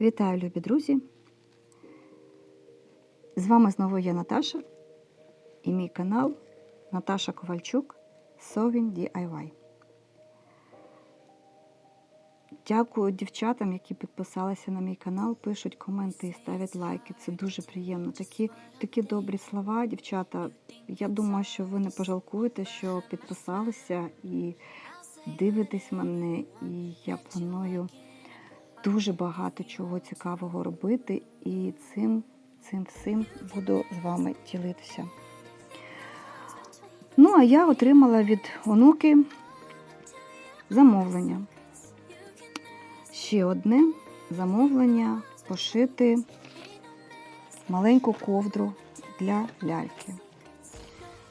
Вітаю, любі друзі! З вами знову я Наташа і мій канал Наташа Ковальчук Совін DIY. Дякую дівчатам, які підписалися на мій канал, пишуть коменти і ставлять лайки. Це дуже приємно. Такі, такі добрі слова, дівчата. Я думаю, що ви не пожалкуєте, що підписалися і дивитесь мене. І я планую дуже багато чого цікавого робити, і цим, цим всім буду з вами ділитися. Ну, а я отримала від онуки замовлення. Ще одне замовлення пошити маленьку ковдру для ляльки.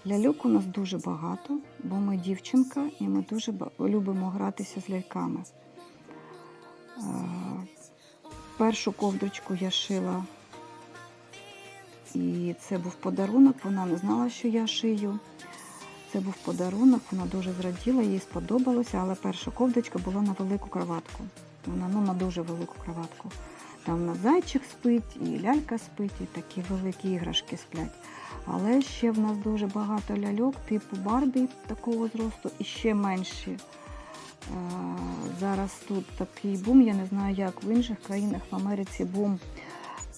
Ляльок у нас дуже багато, бо ми дівчинка і ми дуже любимо гратися з ляльками. Першу ковдрочку я шила, і це був подарунок. Вона не знала, що я шию. Це був подарунок, вона дуже зраділа, їй сподобалося, але перша ковдрочка була на велику кроватку. Вона ну, на дуже велику кроватку. Там у нас зайчик спить, і лялька спить, і такі великі іграшки сплять. Але ще в нас дуже багато ляльок, типу Барбі такого зросту, і ще менші. Зараз тут такий бум, я не знаю, як в інших країнах в Америці бум.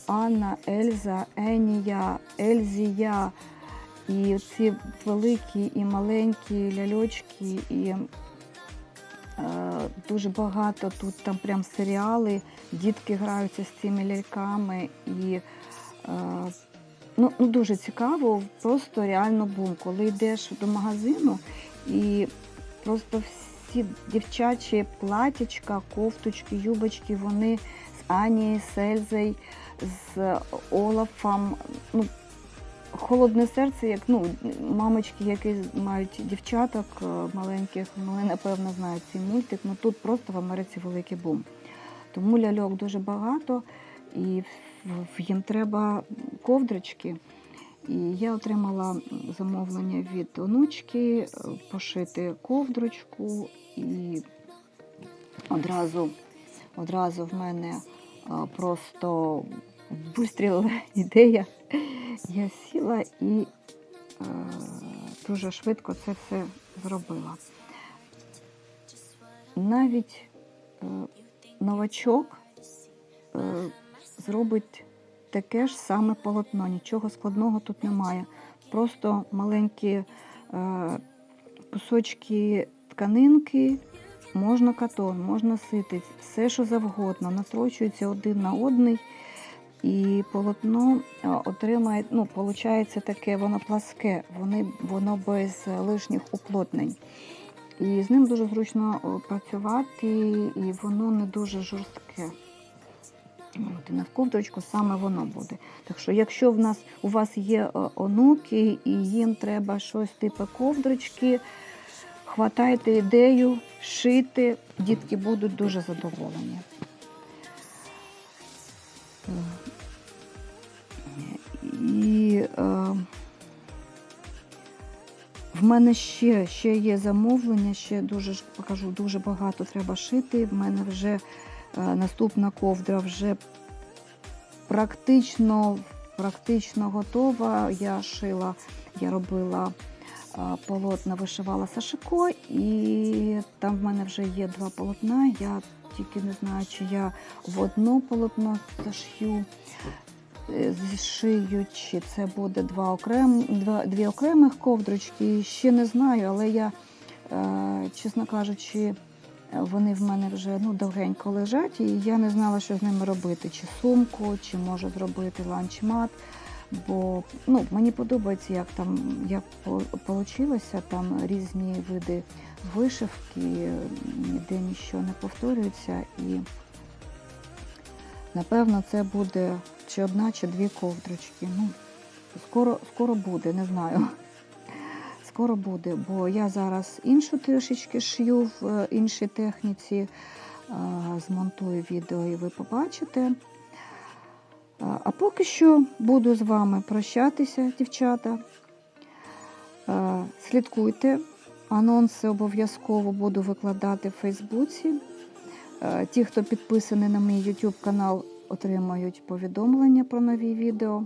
Анна, Ельза, Енія, Ельзія. І ці великі і маленькі ляльочки, і е, дуже багато тут там прям серіали, дітки граються з цими ляльками. І е, ну, ну, дуже цікаво, просто реально бум. Коли йдеш до магазину і просто всі дівчачі платічка, кофточки, юбочки, вони з Анією, з Ельзою, з Олафом. Ну, Холодне серце, як ну, мамочки, які мають дівчаток е, маленьких, вони, напевно, знають цей мультик. Ну тут просто в Америці великий бум. Тому ляльок дуже багато, і їм треба ковдрочки. І я отримала замовлення від онучки е, пошити ковдрочку, і одразу, одразу в мене е, просто вистрілила ідея. Я сіла і е, дуже швидко це все зробила. Навіть е, новачок е, зробить таке ж саме полотно, нічого складного тут немає. Просто маленькі е, кусочки тканинки, можна катон, можна ситись, все що завгодно, настрочується один на одний. І полотно е, отримає, ну, виходить таке, воно пласке, вони, воно без лишніх уплотнень. І з ним дуже зручно е, працювати, і воно не дуже жорстке. От, і на ковдрочку саме воно буде. Так що, якщо в нас у вас є е, онуки і їм треба щось типу ковдрочки, хватайте ідею, шити, дітки будуть дуже задоволені. І е, в мене ще, ще є замовлення, ще дуже покажу, дуже багато треба шити. В мене вже наступна ковдра вже практично, практично готова. Я шила, я робила е, полотна, вишивала сашико, і там в мене вже є два полотна. Я тільки не знаю, чи я в одно полотно зашью е, зшию, чи це буде два окрем, два, дві окремих ковдрочки. Ще не знаю, але я, е, чесно кажучи, вони в мене вже ну, довгенько лежать, і я не знала, що з ними робити. Чи сумку, чи можу зробити ланчмат. Бо ну, мені подобається, як там як вийшло, там різні види вишивки, ніде нічого не повторюється. І напевно це буде чи одна, чи дві ковдрочки. Ну, скоро, скоро буде, не знаю. Скоро буде, бо я зараз іншу трішечки шью в е, іншій техніці, е, змонтую відео і ви побачите. Е, А поки що буду з вами прощатися, дівчата. Слідкуйте, анонси обов'язково буду викладати в Фейсбуці. Ті, хто підписаний на мій YouTube канал, отримають повідомлення про нові відео.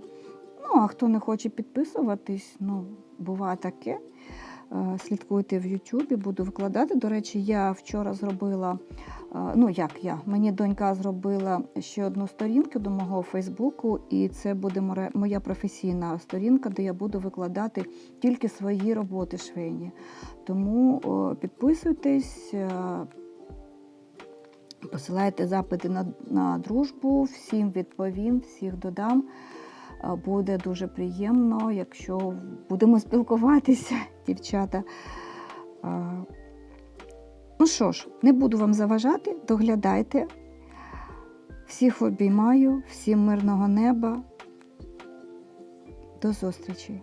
Ну, а хто не хоче підписуватись, ну, буває таке. Е, Слідкуйте в Ютубі, буду викладати. До речі, я вчора зробила, е, ну як я, мені донька зробила ще одну сторінку до мого Фейсбуку, і це буде моя професійна сторінка, де я буду викладати тільки свої роботи швейні. Тому підписуйтесь, е, посилайте запити на, на дружбу, всім відповім, всіх додам. Е, Буде дуже приємно, якщо будемо спілкуватися, дівчата. Е, Ну що ж, не буду вам заважати, доглядайте. Всіх обіймаю, всім мирного неба. До зустрічі!